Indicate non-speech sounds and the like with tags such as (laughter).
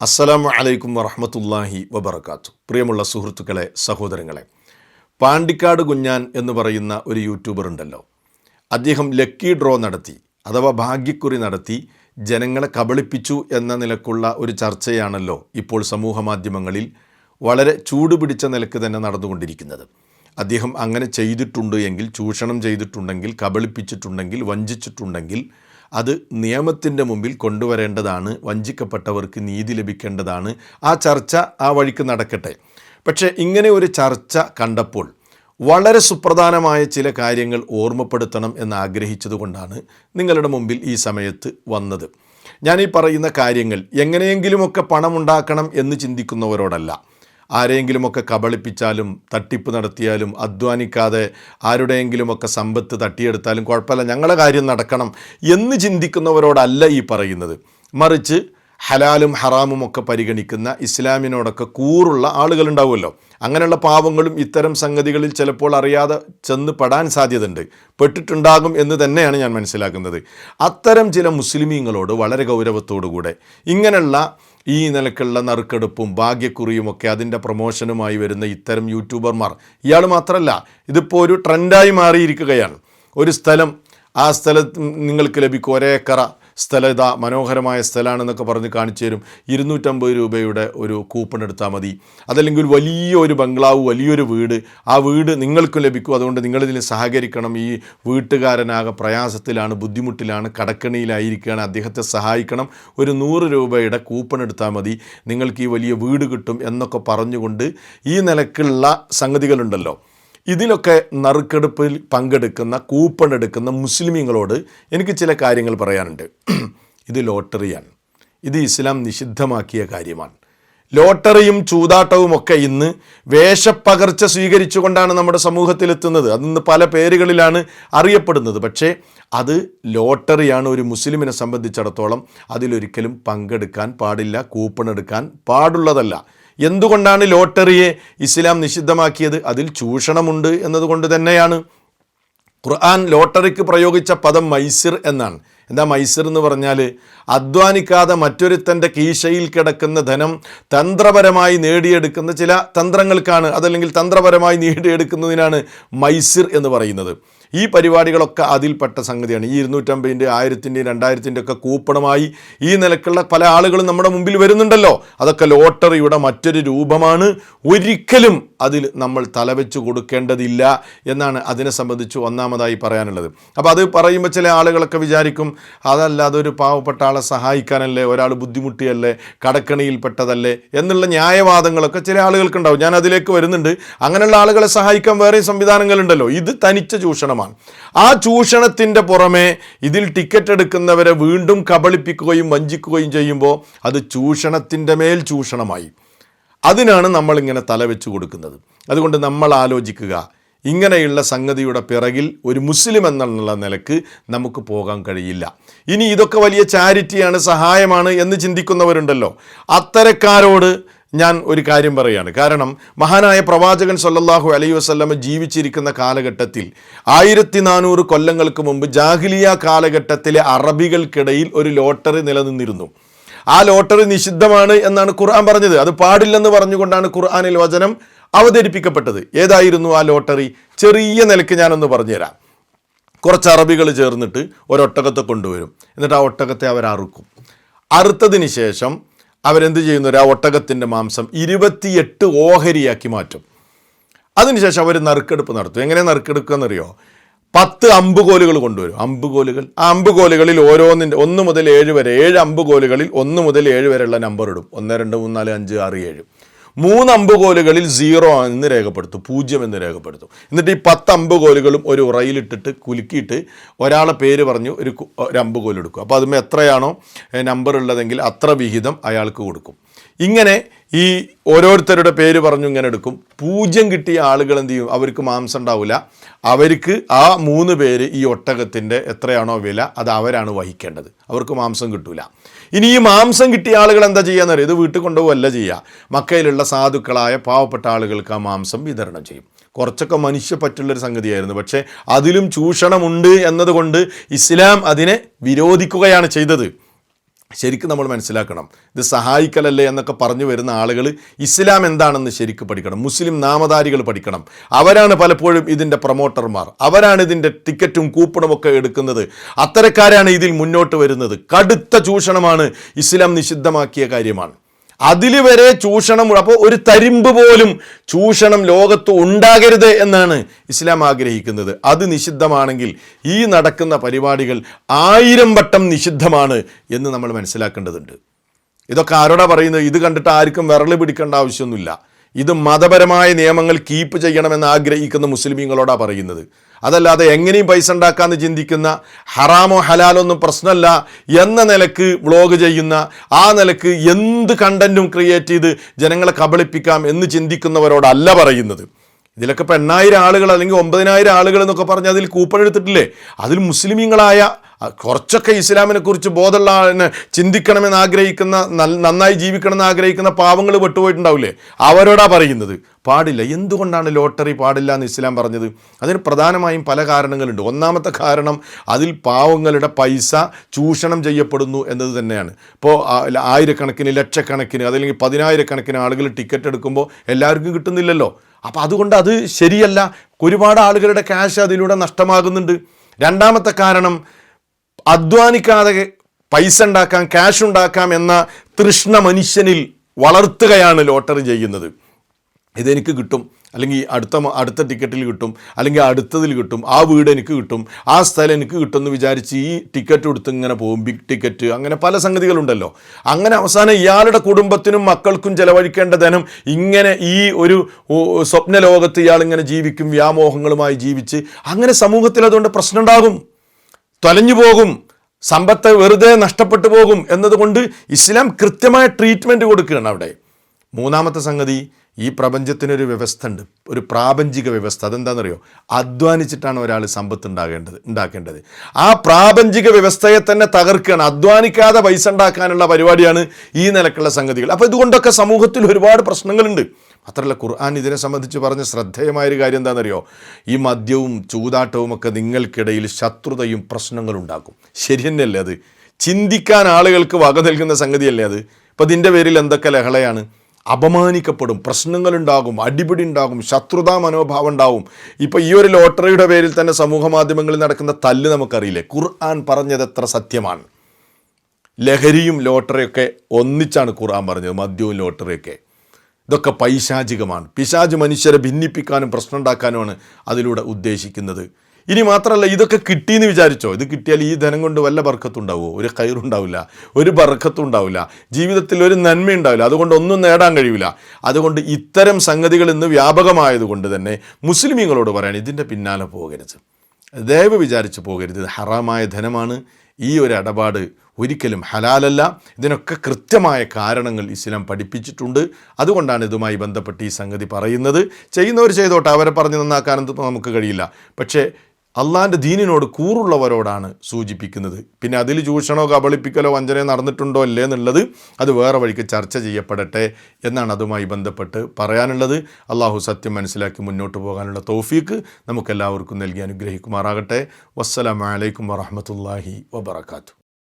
അസ്സലാമു അലൈക്കും വറഹമത്തല്ലാഹി വബർക്കാത്തു പ്രിയമുള്ള സുഹൃത്തുക്കളെ സഹോദരങ്ങളെ പാണ്ടിക്കാട് കുഞ്ഞാൻ എന്ന് പറയുന്ന ഒരു യൂട്യൂബർ ഉണ്ടല്ലോ. അദ്ദേഹം ലക്കി ഡ്രോ നടത്തി അഥവാ ഭാഗ്യക്കുറി നടത്തി ജനങ്ങളെ കബളിപ്പിച്ചു എന്ന നിലക്കുള്ള ഒരു ചർച്ചയാണല്ലോ ഇപ്പോൾ സമൂഹ മാധ്യമങ്ങളിൽ വളരെ ചൂടുപിടിച്ച നിലയ്ക്ക് തന്നെ നടന്നുകൊണ്ടിരിക്കുന്നത്. അദ്ദേഹം അങ്ങനെ ചെയ്തിട്ടുണ്ട് എങ്കിൽ ചൂഷണം ചെയ്തിട്ടുണ്ടെങ്കിൽ കബളിപ്പിച്ചിട്ടുണ്ടെങ്കിൽ വഞ്ചിച്ചിട്ടുണ്ടെങ്കിൽ അത് നിയമത്തിന്റെ മുമ്പിൽ കൊണ്ടുവരേണ്ടതാണ് വഞ്ചിക്കപ്പെട്ടവർക്ക് നീതി ലഭിക്കേണ്ടതാണ്. ആ ചർച്ച ആ വഴിക്ക് നടക്കട്ടെ. പക്ഷേ ഇങ്ങനെ ഒരു ചർച്ച കണ്ടപ്പോൾ വളരെ സുപ്രധാനമായ ചില കാര്യങ്ങൾ ഓർമ്മപ്പെടുത്തണം എന്ന് ആഗ്രഹിച്ചതുകൊണ്ടാണ് നിങ്ങളുടെ മുമ്പിൽ ഈ സമയത്ത് വന്നത്. ഞാൻ ഈ പറയുന്ന കാര്യങ്ങൾ എങ്ങനെയെങ്കിലുമൊക്കെ പണമുണ്ടാക്കണം എന്ന് ചിന്തിക്കുന്നവരോടല്ല. ആരെയെങ്കിലുമൊക്കെ കബളിപ്പിച്ചാലും തട്ടിപ്പ് നടത്തിയാലും അധ്വാനിക്കാതെ ആരുടെയെങ്കിലുമൊക്കെ സമ്പത്ത് തട്ടിയെടുത്താലും കുഴപ്പമില്ല. ഞങ്ങളുടെ കാര്യം നടക്കണം എന്ന് ചിന്തിക്കുന്നവരോടല്ല ഈ പറയുന്നത്. മറിച്ച് ഹലാലും ഹറാമും ഒക്കെ പരിഗണിക്കുന്ന ഇസ്ലാമിനോടൊക്കെ കൂറുള്ള ആളുകളുണ്ടാവുമല്ലോ. അങ്ങനെയുള്ള പാവങ്ങളും ഇത്തരം സംഗതികളിൽ ചിലപ്പോൾ അറിയാതെ ചെന്ന് പെടാൻ സാധ്യതയുണ്ട്. പെട്ടിട്ടുണ്ടാകും എന്ന് തന്നെയാണ് ഞാൻ മനസ്സിലാക്കുന്നത്. അത്തരം ചില മുസ്ലിമീങ്ങളോട് വളരെ ഗൗരവത്തോടുകൂടെ ഇങ്ങനെയുള്ള ഈ നിലക്കുള്ള നറുക്കെടുപ്പും ഭാഗ്യക്കുറിയുമൊക്കെ അതിന്റെ പ്രൊമോഷനുമായി വരുന്ന ഇത്തരം യൂട്യൂബർമാർ. ഇയാൾ മാത്രമല്ല ഇതിപ്പോൾ ഒരു ട്രെൻഡായി മാറിയിരിക്കുകയാണ്. ഒരു സ്ഥലം ആ സ്ഥലം നിങ്ങൾക്ക് ലഭിക്കും ഒരേക്കറ. സ്ഥലം ഇതാ മനോഹരമായ സ്ഥലമാണെന്നൊക്കെ പറഞ്ഞ് കാണിച്ചു തരും. ഇരുന്നൂറ്റമ്പത് രൂപയുടെ ഒരു കൂപ്പൺ എടുത്താൽ മതി. അതല്ലെങ്കിൽ വലിയൊരു ബംഗ്ലാവ് വലിയൊരു വീട്. ആ വീട് നിങ്ങൾക്കും ലഭിക്കും. അതുകൊണ്ട് നിങ്ങളിതിൽ സഹകരിക്കണം. ഈ വീട്ടുകാരനാകെ പ്രയാസത്തിലാണ് ബുദ്ധിമുട്ടിലാണ് കടക്കണിയിലായിരിക്കുകയാണ്. അദ്ദേഹത്തെ സഹായിക്കണം. ഒരു നൂറ് രൂപയുടെ കൂപ്പൺ എടുത്താൽ മതി. നിങ്ങൾക്ക് ഈ വലിയ വീട് കിട്ടും എന്നൊക്കെ പറഞ്ഞുകൊണ്ട് ഈ നിലക്കുള്ള സംഗതികളുണ്ടല്ലോ. ഇതിലൊക്കെ നറുക്കെടുപ്പിൽ പങ്കെടുക്കുന്ന കൂപ്പൺ എടുക്കുന്ന മുസ്ലിമീങ്ങളോട് എനിക്ക് ചില കാര്യങ്ങൾ പറയാനുണ്ട്. (clears throat) ഇത് ലോട്ടറിയാണ്. ഇത് ഇസ്ലാം നിഷിദ്ധമാക്കിയ കാര്യമാണ്. ലോട്ടറിയും ചൂതാട്ടവും ഒക്കെ ഇന്ന് വേഷപ്പകർച്ച സ്വീകരിച്ചുകൊണ്ടാണ് നമ്മുടെ സമൂഹത്തിലെത്തുന്നത്. അതിന്ന് പല പേരുകളിലാണ് അറിയപ്പെടുന്നത്. പക്ഷേ അത് ലോട്ടറിയാണ് ഒരു മുസ്ലിമിനെ സംബന്ധിച്ചിടത്തോളം അതിലൊരിക്കലും പങ്കെടുക്കാൻ പാടില്ല കൂപ്പൺ എടുക്കാൻ പാടുള്ളതല്ല. എന്തുകൊണ്ടാണ് ലോട്ടറിയെ ഇസ്ലാം നിഷിദ്ധമാക്കിയത്? അതിൽ ചൂഷണമുണ്ട് എന്നതുകൊണ്ട് തന്നെയാണ്. ഖുർആൻ ലോട്ടറിക്ക് പ്രയോഗിച്ച പദം മൈസിർ എന്നാണ്. എന്താ മൈസിർ എന്ന് പറഞ്ഞാൽ അധ്വാനിക്കാതെ മറ്റൊരുത്തന്റെ കീശയിൽ കിടക്കുന്ന ധനം തന്ത്രപരമായി നേടിയെടുക്കുന്ന ചില തന്ത്രങ്ങൾക്കാണ്. അതല്ലെങ്കിൽ തന്ത്രപരമായി നേടിയെടുക്കുന്നതിനാണ് മൈസിർ എന്ന് പറയുന്നത്. ഈ പരിപാടികളൊക്കെ അതിൽപ്പെട്ട സംഗതിയാണ്. ഈ ഇരുന്നൂറ്റമ്പതിന്റെ ആയിരത്തിന്റെയും രണ്ടായിരത്തിന്റെ ഒക്കെ കൂപ്പണമായി ഈ നിലക്കുള്ള പല ആളുകളും നമ്മുടെ മുമ്പിൽ വരുന്നുണ്ടല്ലോ. അതൊക്കെ ലോട്ടറിയുടെ മറ്റൊരു രൂപമാണ്. ഒരിക്കലും അതിൽ നമ്മൾ തലവെച്ച് കൊടുക്കേണ്ടതില്ല എന്നാണ് അതിനെ സംബന്ധിച്ച് ഒന്നാമതായി പറയാനുള്ളത്. അപ്പോൾ അത് പറയുമ്പോൾ ചില ആളുകളൊക്കെ വിചാരിക്കും അതല്ല അതൊരു പാവപ്പെട്ട ആളെ സഹായിക്കാനല്ലേ ഒരാൾ ബുദ്ധിമുട്ടിയല്ലേ കടക്കണിയിൽപ്പെട്ടതല്ലേ എന്നുള്ള ന്യായവാദങ്ങളൊക്കെ ചില ആളുകൾക്കുണ്ടാവും. ഞാൻ അതിലേക്ക് വരുന്നുണ്ട്. അങ്ങനെയുള്ള ആളുകളെ സഹായിക്കാൻ വേറെ സംവിധാനങ്ങളുണ്ടല്ലോ. ഇത് തനിച്ച ചൂഷണമാണ് ആ ചൂഷണത്തിന്റെ പുറമെ ഇതിൽ ടിക്കറ്റ് എടുക്കുന്നവരെ വീണ്ടും കബളിപ്പിക്കുകയും വഞ്ചിക്കുകയും ചെയ്യുമ്പോൾ അത് ചൂഷണത്തിന്റെ മേൽ ചൂഷണമായി. അതിനാണ് നമ്മളിങ്ങനെ തലവെച്ച് കൊടുക്കുന്നത്. അതുകൊണ്ട് നമ്മൾ ആലോചിക്കുക ഇങ്ങനെയുള്ള സംഗതിയുടെ പിറകിൽ ഒരു മുസ്ലിം എന്നുള്ള നിലയ്ക്ക് നമുക്ക് പോകാൻ കഴിയില്ല. ഇനി ഇതൊക്കെ വലിയ ചാരിറ്റിയാണ് സഹായമാണ് എന്ന് ചിന്തിക്കുന്നവരുണ്ടല്ലോ. അത്തരക്കാരോട് ഞാൻ ഒരു കാര്യം പറയുകയാണ് കാരണം മഹാനായ പ്രവാചകൻ സല്ലല്ലാഹു അലൈ വസല്ലമ ജീവിച്ചിരിക്കുന്ന കാലഘട്ടത്തിൽ ആയിരത്തി നാനൂറ് കൊല്ലങ്ങൾക്ക് മുമ്പ് ജാഹിലിയ കാലഘട്ടത്തിലെ അറബികൾക്കിടയിൽ ഒരു ലോട്ടറി നിലനിന്നിരുന്നു. ആ ലോട്ടറി നിഷിദ്ധമാണ് എന്നാണ് ഖുർആൻ പറഞ്ഞത്. അത് പാടില്ലെന്ന് പറഞ്ഞുകൊണ്ടാണ് ഖുർആനിൽ വചനം അവതരിപ്പിക്കപ്പെട്ടത്. ഏതായിരുന്നു ആ ലോട്ടറി? ചെറിയ നിലയ്ക്ക് ഞാനൊന്ന് പറഞ്ഞുതരാം. കുറച്ച് അറബികൾ ചേർന്നിട്ട് ഒരൊട്ടകത്തെ കൊണ്ടുവരും. എന്നിട്ട് ആ ഒട്ടകത്തെ അവർ അറുക്കും. അറുത്തതിന് ശേഷം അവരെന്ത് ചെയ്യുന്നു? ആ ഒട്ടകത്തിന്റെ മാംസം ഇരുപത്തിയെട്ട് ഓഹരിയാക്കി മാറ്റും. അതിനുശേഷം അവർ നറുക്കെടുപ്പ് നടത്തും. എങ്ങനെ നറുക്കെടുക്കുക എന്നറിയോ പത്ത് അമ്പുകോലുകൾ കൊണ്ടുവരും. അമ്പുകോലുകൾ. ആ അമ്പുകോലുകളിൽ ഓരോന്നിന്റെ ഒന്ന് മുതൽ ഏഴ് വരെ ഏഴ് അമ്പുകോലുകളിൽ ഒന്ന് മുതൽ ഏഴ് വരെയുള്ള നമ്പർ ഇടും. ഒന്ന് രണ്ട് മൂന്ന് നാല് അഞ്ച് ആറ് ഏഴ്. മൂന്ന് അമ്പുകോലുകളിൽ സീറോ എന്ന് രേഖപ്പെടുത്തും പൂജ്യം എന്ന് രേഖപ്പെടുത്തും. എന്നിട്ട് ഈ പത്ത് അമ്പുകോലുകളും ഒരു ഉറയിലിട്ടിട്ട് കുലുക്കിയിട്ട് ഒരാളെ പേര് പറഞ്ഞു ഒരു ഒരു അമ്പ് കോലെടുക്കും അപ്പോൾ അതുമ്പോൾ എത്രയാണോ നമ്പർ ഉള്ളതെങ്കിൽ അത്ര വിഹിതം അയാൾക്ക് കൊടുക്കും. ഇങ്ങനെ ഈ ഓരോരുത്തരുടെ പേര് പറഞ്ഞു ഇങ്ങനെ എടുക്കും. പൂജ്യം കിട്ടിയ ആളുകൾ എന്ത് ചെയ്യും? അവർക്ക് മാംസം ഉണ്ടാവില്ല അവർക്ക് ആ മൂന്ന് പേര് ഈ ഒട്ടകത്തിന്റെ എത്രയാണോ വില അത് അവരാണ് വഹിക്കേണ്ടത്. അവർക്ക് മാംസം കിട്ടൂല. ഇനി ഈ മാംസം കിട്ടിയ ആളുകൾ എന്താ ചെയ്യാന്ന് അറിയാം ഇത് വീട്ടിൽ കൊണ്ടുപോകല്ല ചെയ്യുക മക്കയിലുള്ള സാധുക്കളായ പാവപ്പെട്ട ആളുകൾക്ക് ആ മാംസം വിതരണം ചെയ്യും. കുറച്ചൊക്കെ മനുഷ്യ പറ്റുള്ളൊരു സംഗതിയായിരുന്നു. പക്ഷേ അതിലും ചൂഷണമുണ്ട് എന്നതുകൊണ്ട് ഇസ്ലാം അതിനെ വിരോധിക്കുകയാണ് ചെയ്തത്. ശരിക്കും നമ്മൾ മനസ്സിലാക്കണം. ഇത് സഹായിക്കലല്ലേ എന്നൊക്കെ പറഞ്ഞു വരുന്ന ആളുകൾ ഇസ്ലാം എന്താണെന്ന് ശരിക്ക് പഠിക്കണം. മുസ്ലിം നാമധാരികൾ പഠിക്കണം. അവരാണ് പലപ്പോഴും ഇതിന്റെ പ്രൊമോട്ടർമാർ. അവരാണ് ഇതിന്റെ ടിക്കറ്റും കൂപ്പണും ഒക്കെ എടുക്കുന്നത്. അത്തരക്കാരാണ് ഇതിൽ മുന്നോട്ട് വരുന്നത്. കടുത്ത ചൂഷണമാണ് ഇസ്ലാം നിഷിദ്ധമാക്കിയ കാര്യമാണ്. അതിൽ വരെ ചൂഷണം അപ്പോൾ ഒരു തരിമ്പ് പോലും ചൂഷണം ലോകത്ത് ഉണ്ടാകരുത് എന്നാണ് ഇസ്ലാം ആഗ്രഹിക്കുന്നത്. അത് നിഷിദ്ധമാണെങ്കിൽ ഈ നടക്കുന്ന പരിപാടികൾ ആയിരം വട്ടം നിഷിദ്ധമാണ് എന്ന് നമ്മൾ മനസ്സിലാക്കേണ്ടതുണ്ട്. ഇതൊക്കെ ആരോടാ പറയുന്നത്? ഇത് കണ്ടിട്ട് ആർക്കും വിരൽ പിടിക്കേണ്ട ആവശ്യമൊന്നുമില്ല. ഇത് മതപരമായ നിയമങ്ങൾ കീപ്പ് ചെയ്യണമെന്ന് ആഗ്രഹിക്കുന്ന മുസ്ലിമീങ്ങളോടാ പറയുന്നത്. അതല്ലാതെ എങ്ങനെയും പൈസ ഉണ്ടാക്കാമെന്ന് ചിന്തിക്കുന്ന ഹറാമോ ഹലാലോ ഒന്നും പ്രശ്നമല്ല എന്ന നിലയ്ക്ക് വ്ളോഗ് ചെയ്യുന്ന ആ നിലയ്ക്ക് എന്ത് കണ്ടന്റും ക്രിയേറ്റ് ചെയ്ത് ജനങ്ങളെ കബളിപ്പിക്കാം എന്ന് ചിന്തിക്കുന്നവരോടല്ല പറയുന്നത്. ഇതിലൊക്കെ ഇപ്പം എണ്ണായിരം ആളുകൾ അല്ലെങ്കിൽ ഒമ്പതിനായിരം ആളുകൾ എന്നൊക്കെ പറഞ്ഞ് അതിൽ കൂപ്പൺ എടുത്തിട്ടില്ലേ? അതിൽ മുസ്ലിമീങ്ങളായ കുറച്ചൊക്കെ ഇസ്ലാമിനെ കുറിച്ച് ബോധമുള്ള ആളിനെ ചിന്തിക്കണമെന്ന് ആഗ്രഹിക്കുന്ന നന്നായി ജീവിക്കണമെന്ന് ആഗ്രഹിക്കുന്ന പാവങ്ങൾ വിട്ടുപോയിട്ടുണ്ടാവില്ലേ അവരോടാ പറയുന്നത്. പാടില്ല. എന്തുകൊണ്ടാണ് ലോട്ടറി പാടില്ല എന്ന് ഇസ്ലാം പറഞ്ഞത്? അതിന് പ്രധാനമായും പല കാരണങ്ങളുണ്ട്. ഒന്നാമത്തെ കാരണം അതിൽ പാവങ്ങളുടെ പൈസ ചൂഷണം ചെയ്യപ്പെടുന്നു എന്നത് തന്നെയാണ്. ഇപ്പോൾ ആയിരക്കണക്കിന് ലക്ഷക്കണക്കിന് അതല്ലെങ്കിൽ പതിനായിരക്കണക്കിന് ആളുകൾ ടിക്കറ്റ് എടുക്കുമ്പോൾ എല്ലാവർക്കും കിട്ടുന്നില്ലല്ലോ. അപ്പോൾ അതുകൊണ്ട് അത് ശരിയല്ല. ഒരുപാട് ആളുകളുടെ ക്യാഷ് അതിലൂടെ നഷ്ടമാകുന്നുണ്ട്. രണ്ടാമത്തെ കാരണം അധ്വാനിക്കാതെ പൈസ ഉണ്ടാക്കാം ക്യാഷ് ഉണ്ടാക്കാം എന്ന തൃഷ്ണ മനുഷ്യനിൽ വളർത്തുകയാണ് ലോട്ടറി ചെയ്യുന്നത്. ഇതെനിക്ക് കിട്ടും. അല്ലെങ്കിൽ അടുത്ത അടുത്ത ടിക്കറ്റിൽ കിട്ടും. അല്ലെങ്കിൽ അടുത്തതിൽ കിട്ടും. ആ വീട് എനിക്ക് കിട്ടും. ആ സ്ഥലം എനിക്ക് കിട്ടും എന്ന് വിചാരിച്ച് ഈ ടിക്കറ്റ് കൊടുത്ത് ഇങ്ങനെ പോകും. ബിഗ് ടിക്കറ്റ് അങ്ങനെ പല സംഗതികളുണ്ടല്ലോ. അങ്ങനെ അവസാനം ഇയാളുടെ കുടുംബത്തിനും മക്കൾക്കും ചിലവഴിക്കേണ്ട ധനം ഇങ്ങനെ ഈ ഒരു സ്വപ്ന ലോകത്ത് ഇയാൾ ഇങ്ങനെ ജീവിക്കും വ്യാമോഹങ്ങളുമായി ജീവിച്ച് അങ്ങനെ സമൂഹത്തിൽ അതുകൊണ്ട് പ്രശ്നം ഉണ്ടാകും തൊലഞ്ഞു പോകും. സമ്പത്ത് വെറുതെ നഷ്ടപ്പെട്ടു പോകും എന്നതുകൊണ്ട് ഇസ്ലാം കൃത്യമായ ട്രീറ്റ്മെന്റ് കൊടുക്കുകയാണ് അവിടെ. മൂന്നാമത്തെ സംഗതി ഈ പ്രപഞ്ചത്തിനൊരു വ്യവസ്ഥ ഉണ്ട് ഒരു പ്രാപഞ്ചിക വ്യവസ്ഥ. അതെന്താണെന്നറിയോ? അധ്വാനിച്ചിട്ടാണ് ഒരാൾ സമ്പത്ത് ഉണ്ടാകേണ്ടത് ഉണ്ടാക്കേണ്ടത്. ആ പ്രാപഞ്ചിക വ്യവസ്ഥയെ തന്നെ തകർക്കുകയാണ്. അധ്വാനിക്കാതെ പൈസ ഉണ്ടാക്കാനുള്ള പരിപാടിയാണ് ഈ നിലക്കുള്ള സംഗതികൾ. അപ്പോൾ ഇതുകൊണ്ടൊക്കെ സമൂഹത്തിൽ ഒരുപാട് പ്രശ്നങ്ങളുണ്ട്. മാത്രമല്ല ഖുർആൻ ഇതിനെ സംബന്ധിച്ച് പറഞ്ഞ ശ്രദ്ധേയമായൊരു കാര്യം എന്താണെന്നറിയോ? ഈ മദ്യവും ചൂതാട്ടവും ഒക്കെ നിങ്ങൾക്കിടയിൽ ശത്രുതയും പ്രശ്നങ്ങളും ഉണ്ടാക്കും ശരി തന്നെയല്ലേ അത്? ചിന്തിക്കാൻ ആളുകൾക്ക് വക നൽകുന്ന സംഗതിയല്ലേ അത്? ഇപ്പം ഇതിന്റെ പേരിൽ എന്തൊക്കെ ലഹളയാണ്? അപമാനിക്കപ്പെടും പ്രശ്നങ്ങളുണ്ടാകും അടിപിടി ഉണ്ടാകും ശത്രുതാ മനോഭാവം ഉണ്ടാവും. ഇപ്പോൾ ഈ ഒരു ലോട്ടറിയുടെ പേരിൽ തന്നെ സമൂഹ മാധ്യമങ്ങളിൽ നടക്കുന്ന തല്ല് നമുക്കറിയില്ലേ? ഖുർആൻ പറഞ്ഞത് എത്ര സത്യമാണ്? ലഹരിയും ലോട്ടറിയൊക്കെ ഒന്നിച്ചാണ് ഖുർആൻ പറഞ്ഞത് മദ്യവും ലോട്ടറിയൊക്കെ. ഇതൊക്കെ പൈശാചികമാണ്. പിശാജ് മനുഷ്യരെ ഭിന്നിപ്പിക്കാനും പ്രശ്നം ഉണ്ടാക്കാനുമാണ് അതിലൂടെ ഉദ്ദേശിക്കുന്നത്. ഇനി മാത്രമല്ല ഇതൊക്കെ കിട്ടിയെന്ന് വിചാരിച്ചോ? ഇത് കിട്ടിയാൽ ഈ ധനം കൊണ്ട് വല്ല ബർക്കത്തും ഉണ്ടാവുമോ ഒരു കയറുണ്ടാവില്ല ഒരു ബർക്കത്തും ഉണ്ടാവില്ല ജീവിതത്തിൽ ഒരു നന്മ ഉണ്ടാവില്ല അതുകൊണ്ട് ഒന്നും നേടാൻ കഴിയില്ല അതുകൊണ്ട് ഇത്തരം സംഗതികൾ ഇന്ന് വ്യാപകമായതുകൊണ്ട് തന്നെ മുസ്ലിമീങ്ങളോട് പറയാണ് ഇതിന്റെ പിന്നാലെ പോകരുത്. ദയവ് വിചാരിച്ച് പോകരുത്. ഹറാമായ ധനമാണ്. ഈ ഒരു ഇടപാട് ഒരിക്കലും ഹലാലല്ല. ഇതിനൊക്കെ കൃത്യമായ കാരണങ്ങൾ ഇസ്ലാം പഠിപ്പിച്ചിട്ടുണ്ട്. അതുകൊണ്ടാണ് ഇതുമായി ബന്ധപ്പെട്ട് ഈ സംഗതി പറയുന്നത്. ചെയ്യുന്നവർ ചെയ്തോട്ടെ അവരെ പറഞ്ഞ് നന്നാക്കാനൊന്നും നമുക്ക് കഴിയില്ല. പക്ഷേ അള്ളാന്റെ ദീനിനോട് കൂറുള്ളവരോടാണ് സൂചിപ്പിക്കുന്നത്. പിന്നെ അതിൽ ചൂഷണോ കബളിപ്പിക്കലോ വഞ്ചനയോ നടന്നിട്ടുണ്ടോ അല്ലേ എന്നുള്ളത് അത് വേറെ വഴിക്ക് ചർച്ച ചെയ്യപ്പെടട്ടെ എന്നാണ് അതുമായി ബന്ധപ്പെട്ട് പറയാനുള്ളത്. അള്ളാഹു സത്യം മനസ്സിലാക്കി മുന്നോട്ട് പോകാനുള്ള തൗഫീക്ക് നമുക്കെല്ലാവർക്കും നൽകി അനുഗ്രഹിക്കുമാറാകട്ടെ. വസ്സലാമലൈക്കും വറഹമത്തല്ലാഹി വബർക്കാത്തു